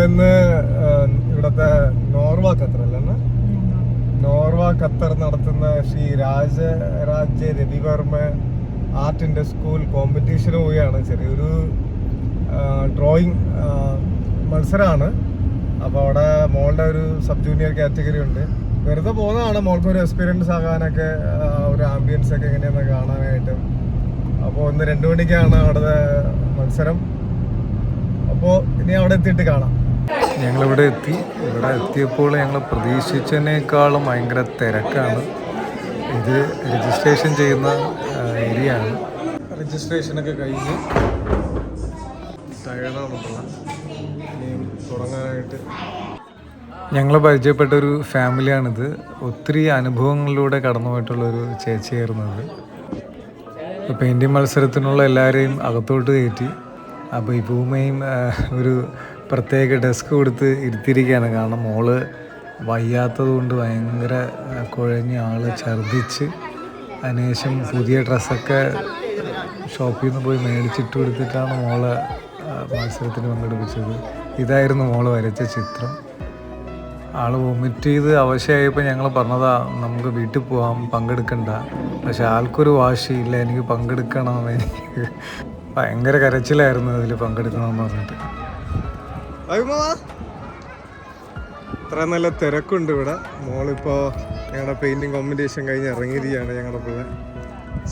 നമ്മളിന്ന് ഇവിടത്തെ നോർവ ഖത്തർ അല്ലെന്ന് നോർവ ഖത്തർ നടത്തുന്ന ശ്രീ രാജ രാജ രവിവർമ്മ ആർട്ടിന്റെ സ്കൂൾ കോമ്പറ്റീഷന് പോവുകയാണ്. ചെറിയൊരു ഡ്രോയിങ് മത്സരമാണ് അപ്പോൾ അവിടെ മോളുടെ ഒരു സബ് ജൂനിയർ കാറ്റഗറി ഉണ്ട്. വെറുതെ പോകുന്നതാണ്. മോൾക്ക് ഒരു എക്സ്പീരിയൻസ് ആകാനൊക്കെ ഒരു ആംബിയൻസ് ഒക്കെ എങ്ങനെയാണെന്ന് കാണാനായിട്ട്. അപ്പോൾ ഒന്ന് രണ്ടു മണിക്കാണ് അവിടുത്തെ മത്സരം. അപ്പോൾ ഇനി അവിടെ എത്തിയിട്ട് കാണാം. ഞങ്ങളിവിടെ എത്തി. ഇവിടെ എത്തിയപ്പോൾ ഞങ്ങൾ പ്രതീക്ഷിച്ചതിനേക്കാളും ഭയങ്കര തിരക്കാണ്. ഇത് രജിസ്ട്രേഷൻ ചെയ്യുന്ന ഏരിയ ആണ് രജിസ്ട്രേഷനൊക്കെ കഴിഞ്ഞ് തുടങ്ങാനായിട്ട് ഞങ്ങളെ പരിചയപ്പെട്ട ഒരു ഫാമിലിയാണിത്. ഒത്തിരി അനുഭവങ്ങളിലൂടെ കടന്നു പോയിട്ടുള്ളൊരു ചേച്ചിയായിരുന്നു ഇത് ഇപ്പോൾ പെയിന്റിങ് മത്സരത്തിനുള്ള എല്ലാവരെയും അകത്തോട്ട് കയറ്റി. അപ്പോൾ ഈ ഭൂമിയും ഒരു പ്രത്യേക ഡെസ്ക് കൊടുത്ത് ഇരുത്തിയിരിക്കുകയാണ്. കാരണം മോൾ വയ്യാത്തത് കൊണ്ട് ഭയങ്കര കുഴഞ്ഞ ആൾ ഛർദ്ദിച്ച്. അതിനുശേഷം പുതിയ ഡ്രസ്സൊക്കെ ഷോപ്പിൽ നിന്ന് പോയി മേടിച്ചിട്ട് കൊടുത്തിട്ടാണ് മോളെ മത്സരത്തിന് പങ്കെടുപ്പിച്ചത്. ഇതായിരുന്നു മോൾ വരച്ച ചിത്രം. ആൾ വൊമിറ്റ് ചെയ്ത് അവശയായപ്പോൾ ഞങ്ങൾ പറഞ്ഞതാ നമുക്ക് വീട്ടിൽ പോകാം പങ്കെടുക്കണ്ട. പക്ഷെ ആൾക്കൊരു വാശിയില്ല എനിക്ക് പങ്കെടുക്കണം എനിക്ക് ഭയങ്കര കരച്ചിലായിരുന്നു അതിൽ പങ്കെടുക്കണമെന്ന് പറഞ്ഞിട്ട്. ഇത്ര നല്ല തിരക്കുണ്ട് ഇവിടെ. മോളിപ്പോ ഞങ്ങളുടെ പെയിന്റിങ് കോമ്പറ്റീഷൻ കഴിഞ്ഞ് ഇറങ്ങിയിരിക്കുകയാണ് ഞങ്ങളുടെ പിള്ളേ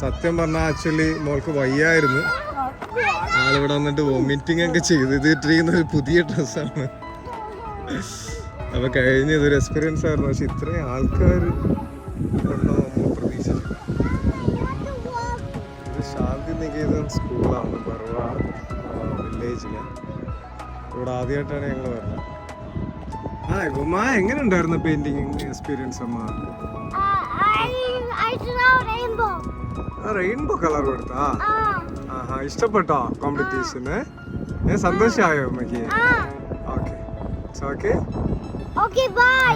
സത്യം പറഞ്ഞാൽ ആക്ച്വലി മോൾക്ക് വയ്യായിരുന്നു. ആളിവിടെ വന്നിട്ട് വോമിറ്റിംഗ് ഒക്കെ ചെയ്ത് ഇത് ഇട്ടിരിക്കുന്ന ഒരു പുതിയ ഡ്രസ്സാണ്. അപ്പൊ കഴിഞ്ഞ ഇതൊരു എക്സ്പീരിയൻസ് ആയിരുന്നു. പക്ഷെ ഇത്രയും ആൾക്കാർ ഉണ്ടോ നമ്മൾ പ്രതീക്ഷിച്ചു ശാന്തി നികേതൻ സ്കൂളാണ് ബർവ വില്ലേജിൽ ഇവിടെ ആദ്യമായിട്ടാണ് ഞങ്ങൾ വരുന്നത്. ആ ഉമ്മ എങ്ങനെ ഉണ്ടായിരുന്നു പെയിന്റിങ് എക്സ്പീരിയൻസ് അമ്മ. റെയിൻബോ കളർ കൊടുത്താ? ആഹാ ഇഷ്ടപ്പെട്ടോ കോമ്പറ്റീഷന് ഏ സന്തോഷമായോ അമ്മയ്ക്ക്. ഓക്കെ. ഓക്കെ. ബൈ.